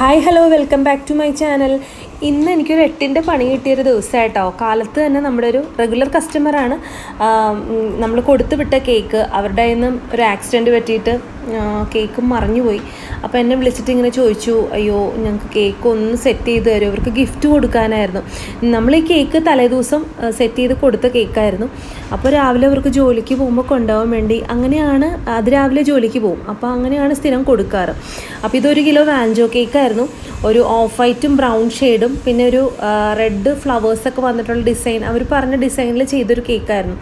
Hi hello welcome back to my channel ഇന്ന് എനിക്കൊരു എട്ടിന്റെ പണി കിട്ടിയൊരു ദിവസമായിട്ടോ. കാലത്ത് തന്നെ നമ്മുടെ ഒരു റെഗുലർ കസ്റ്റമറാണ് നമ്മൾ കൊടുത്തു വിട്ട കേക്ക് അവരുടെ കയ്യിൽ നിന്നും ഒരു ആക്സിഡന്റ് പറ്റിയിട്ട് കേക്ക് മറിഞ്ഞുപോയി. അപ്പോൾ എന്നെ വിളിച്ചിട്ട് ഇങ്ങനെ ചോദിച്ചു അയ്യോ ഞങ്ങൾക്ക് കേക്ക് ഒന്ന് സെറ്റ് ചെയ്ത് തരും അവർക്ക് ഗിഫ്റ്റ് കൊടുക്കാനായിരുന്നു. നമ്മൾ ഈ കേക്ക് തലേദിവസം സെറ്റ് ചെയ്ത് കൊടുത്ത കേക്കായിരുന്നു അപ്പോൾ രാവിലെ അവർക്ക് ജോലിക്ക് പോകുമ്പോൾ കൊണ്ടുപോകാൻ വേണ്ടി അങ്ങനെയാണ് അത് രാവിലെ ജോലിക്ക് പോകും. അപ്പോൾ അങ്ങനെയാണ് സ്ഥിരം കൊടുക്കാറ്. അപ്പോൾ ഇതൊരു കിലോ വാഞ്ചോ കേക്കായിരുന്നു ഒരു ഓഫ് വൈറ്റും ബ്രൗൺ ഷെയ്ഡും പിന്നെ ഒരു റെഡ് ഫ്ലവേഴ്സൊക്കെ വന്നിട്ടുള്ള ഡിസൈൻ അവർ പറഞ്ഞ ഡിസൈനിൽ ചെയ്തൊരു കേക്കായിരുന്നു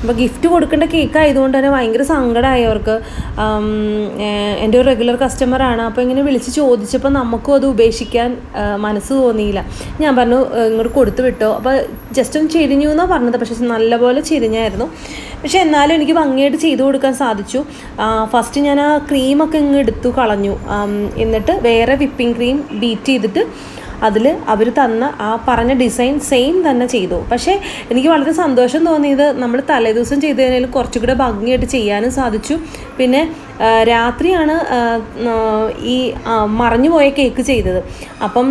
അപ്പോൾ ഗിഫ്റ്റ് കൊടുക്കേണ്ട കേക്ക് ആയതുകൊണ്ട് തന്നെ ഭയങ്കര സങ്കടമായി അവർക്ക്. എന്റെ ഒരു റെഗുലർ കസ്റ്റമറാണ് അപ്പോൾ ഇങ്ങനെ വിളിച്ച് ചോദിച്ചപ്പോൾ നമുക്കും അത് ഉപേക്ഷിക്കാൻ മനസ്സ് തോന്നിയില്ല. ഞാൻ പറഞ്ഞു ഇങ്ങോട്ട് കൊടുത്തു വിട്ടോ. അപ്പോൾ ജസ്റ്റ് ഒന്ന് ചെരിഞ്ഞു എന്നാണ് പറഞ്ഞത്. പക്ഷേ നല്ലപോലെ ചെരിഞ്ഞായിരുന്നു. പക്ഷേ എന്നാലും എനിക്ക് ഭംഗിയായിട്ട് ചെയ്തു കൊടുക്കാൻ സാധിച്ചു. ഫസ്റ്റ് ഞാൻ ആ ക്രീമൊക്കെ ഇങ്ങ് എടുത്തു കളഞ്ഞു. എന്നിട്ട് വേറെ വിപ്പിംഗ് ക്രീം ബീറ്റ് ചെയ്തിട്ട് അതിൽ അവർ തന്ന ആ പറഞ്ഞ ഡിസൈൻ സെയിം തന്നെ ചെയ്തു. പക്ഷേ എനിക്ക് വളരെ സന്തോഷം തോന്നിയത് നമ്മൾ തലേദിവസം ചെയ്തതിനേൽ കുറച്ചുകൂടെ ഭംഗിയായിട്ട് ചെയ്യാനും സാധിച്ചു. പിന്നെ രാത്രിയാണ് ഈ മറഞ്ഞു മറഞ്ഞുപോയ കേക്ക് ചെയ്തത്. അപ്പം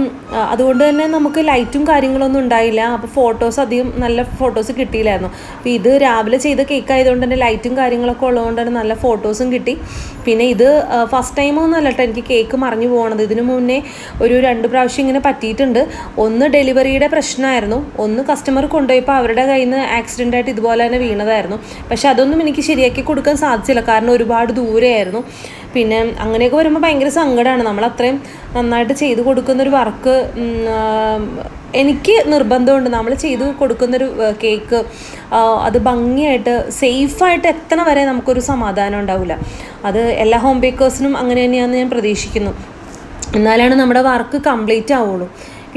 അതുകൊണ്ട് തന്നെ നമുക്ക് ലൈറ്റും കാര്യങ്ങളൊന്നും ഉണ്ടായില്ല. അപ്പോൾ ഫോട്ടോസ് അധികം നല്ല ഫോട്ടോസ് കിട്ടിയില്ലായിരുന്നു. അപ്പോൾ ഇത് രാവിലെ ചെയ്ത കേക്ക് ആയതുകൊണ്ട് തന്നെ ലൈറ്റും കാര്യങ്ങളൊക്കെ ഉള്ളതുകൊണ്ട് തന്നെ നല്ല ഫോട്ടോസും കിട്ടി. പിന്നെ ഇത് ഫസ്റ്റ് ടൈമൊന്നും അല്ല കേട്ടോ എനിക്ക് കേക്ക് മറിഞ്ഞു പോകണത് ഇതിനു മുന്നേ ഒരു രണ്ട് പ്രാവശ്യം ഇങ്ങനെ പറ്റിയിട്ടുണ്ട് ഒന്ന് ഡെലിവറിയുടെ പ്രശ്നമായിരുന്നു. ഒന്ന് കസ്റ്റമർ കൊണ്ടുപോയപ്പോൾ അവരുടെ കയ്യിൽ നിന്ന് ആക്സിഡന്റ് ആയിട്ട് ഇതുപോലെ തന്നെ വീണതായിരുന്നു. പക്ഷേ അതൊന്നും എനിക്ക് ശരിയാക്കി കൊടുക്കാൻ സാധിച്ചില്ല. കാരണം ഒരുപാട് ദൂരെയായിരുന്നു. പിന്നെ അങ്ങനെയൊക്കെ വരുമ്പോൾ ഭയങ്കര സങ്കടമാണ് നമ്മൾ അത്രയും നന്നായിട്ട് ചെയ്തു കൊടുക്കുന്നൊരു വർക്ക് എനിക്ക് നിർബന്ധമുണ്ട്. നമ്മൾ ചെയ്തു കൊടുക്കുന്നൊരു കേക്ക് അത് ഭംഗിയായിട്ട് സേഫായിട്ട് എത്തണ വരെ നമുക്കൊരു സമാധാനം ഉണ്ടാവില്ല. അത് എല്ലാ ഹോം ബേക്കേഴ്സിനും അങ്ങനെ തന്നെയാണെന്ന് ഞാൻ പ്രതീക്ഷിക്കുന്നു. എന്നാലാണ് നമ്മുടെ വർക്ക് കംപ്ലീറ്റ് ആവുള്ളൂ.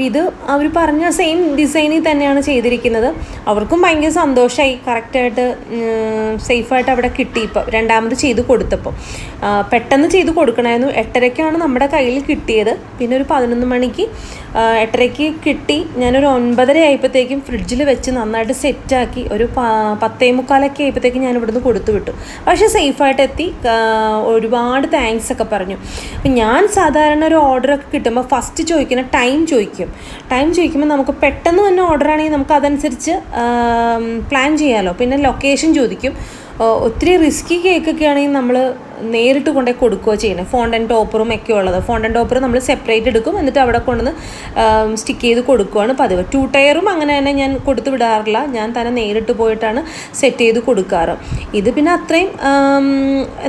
ഇത് അവർ പറഞ്ഞ സെയിം ഡിസൈനിൽ തന്നെയാണ് ചെയ്തിരിക്കുന്നത്. അവർക്കും ഭയങ്കര സന്തോഷമായി കറക്റ്റായിട്ട് സേഫായിട്ട് അവിടെ കിട്ടി ഇപ്പോൾ രണ്ടാമത് ചെയ്ത് കൊടുത്തപ്പോൾ പെട്ടെന്ന് ചെയ്ത് കൊടുക്കണമായിരുന്നു. എട്ടരയ്ക്കാണ് നമ്മുടെ കയ്യിൽ കിട്ടിയത്. പിന്നെ ഒരു പതിനൊന്ന് മണിക്ക് എട്ടരയ്ക്ക് കിട്ടി. ഞാനൊരു ഒൻപതര ആയപ്പോഴത്തേക്കും ഫ്രിഡ്ജിൽ വെച്ച് നന്നായിട്ട് സെറ്റാക്കി ഒരു പത്തേ മുക്കാലൊക്കെ ആയപ്പോഴത്തേക്കും ഞാൻ ഇവിടുന്ന് കൊടുത്തു വിട്ടു. പക്ഷേ സേഫായിട്ട് എത്തി. ഒരുപാട് താങ്ക്സ് ഒക്കെ പറഞ്ഞു. അപ്പം ഞാൻ സാധാരണ ഒരു ഓർഡറൊക്കെ കിട്ടുമ്പോൾ ഫസ്റ്റ് ചോദിക്കുന്ന ടൈം ചോദിക്കും. ടൈം ചോദിക്കുമ്പോൾ നമുക്ക് പെട്ടെന്ന് തന്നെ ഓർഡർ ആണെങ്കിൽ നമുക്ക് അതനുസരിച്ച് പ്ലാൻ ചെയ്യാമല്ലോ പിന്നെ ലൊക്കേഷൻ ചോദിക്കും. ഒത്തിരി റിസ്കി കേക്കൊക്കെ ആണെങ്കിൽ നമ്മൾ നേരിട്ട് കൊണ്ടേ കൊടുക്കുകയോ ചെയ്യണം ഫോണ്ടൻ ടോപ്പറും ഒക്കെ ഉള്ളത്. ഫോണ്ടൻ ടോപ്പർ നമ്മൾ സെപ്പറേറ്റ് എടുക്കും. എന്നിട്ട് അവിടെ കൊണ്ടുവന്ന് സ്റ്റിക്ക് ചെയ്ത് കൊടുക്കുകയാണ് പതിവ്. ടു ടയറും അങ്ങനെ തന്നെ ഞാൻ കൊടുത്തു വിടാറില്ല. ഞാൻ തന്നെ നേരിട്ട് പോയിട്ടാണ് സെറ്റ് ചെയ്ത് കൊടുക്കാറ്. ഇത് പിന്നെ അത്രയും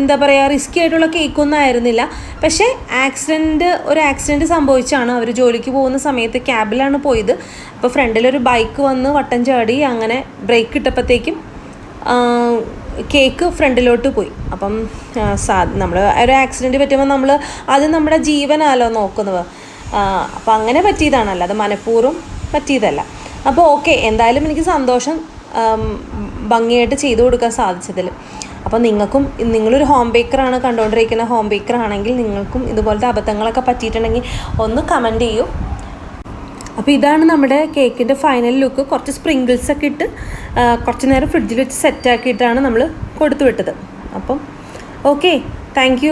എന്താ പറയുക റിസ്കി ആയിട്ടുള്ള കേക്കൊന്നും ആയിരുന്നില്ല. പക്ഷേ ആക്സിഡന്റ് ഒരു ആക്സിഡന്റ് സംഭവിച്ചാണ് അവർ ജോലിക്ക് പോകുന്ന സമയത്ത് ക്യാബിലാണ് പോയത്. അപ്പോൾ ഫ്രണ്ടിലൊരു ബൈക്ക് വന്ന് വട്ടം ചാടി അങ്ങനെ ബ്രേക്ക് ഇട്ടപ്പോഴത്തേക്കും കേക്ക് ഫ്രണ്ടിലോട്ട് പോയി. അപ്പം സാ നമ്മൾ ഒരു ആക്സിഡന്റ് പറ്റുമ്പോൾ നമ്മൾ അത് നമ്മുടെ ജീവനാലോ നോക്കുന്നത്. അപ്പം അങ്ങനെ പറ്റിയതാണല്ലോ അത് മനഃപൂർവം പറ്റിയതല്ല. അപ്പോൾ ഓക്കെ എന്തായാലും എനിക്ക് സന്തോഷം ഭംഗിയായിട്ട് ചെയ്തു കൊടുക്കാൻ സാധിച്ചതിൽ അപ്പോൾ നിങ്ങൾക്കും നിങ്ങളൊരു ഹോം ബേക്കറാണ് കണ്ടുകൊണ്ടിരിക്കുന്ന ഹോം ബേക്കർ ആണെങ്കിൽ നിങ്ങൾക്കും ഇതുപോലത്തെ അബദ്ധങ്ങളൊക്കെ പറ്റിയിട്ടുണ്ടെങ്കിൽ ഒന്ന് കമന്റ് ചെയ്യൂ. അപ്പോൾ ഇതാണ് നമ്മുടെ കേക്കിന്റെ ഫൈനൽ ലുക്ക് കുറച്ച് സ്പ്രിങ്കിൾസൊക്കെ ഇട്ട് കുറച്ച് നേരം ഫ്രിഡ്ജിൽ വെച്ച് സെറ്റ് ആക്കിയിട്ടാണ് നമ്മൾ കൊടുത്തു വിട്ടത് അപ്പം ഓക്കെ താങ്ക്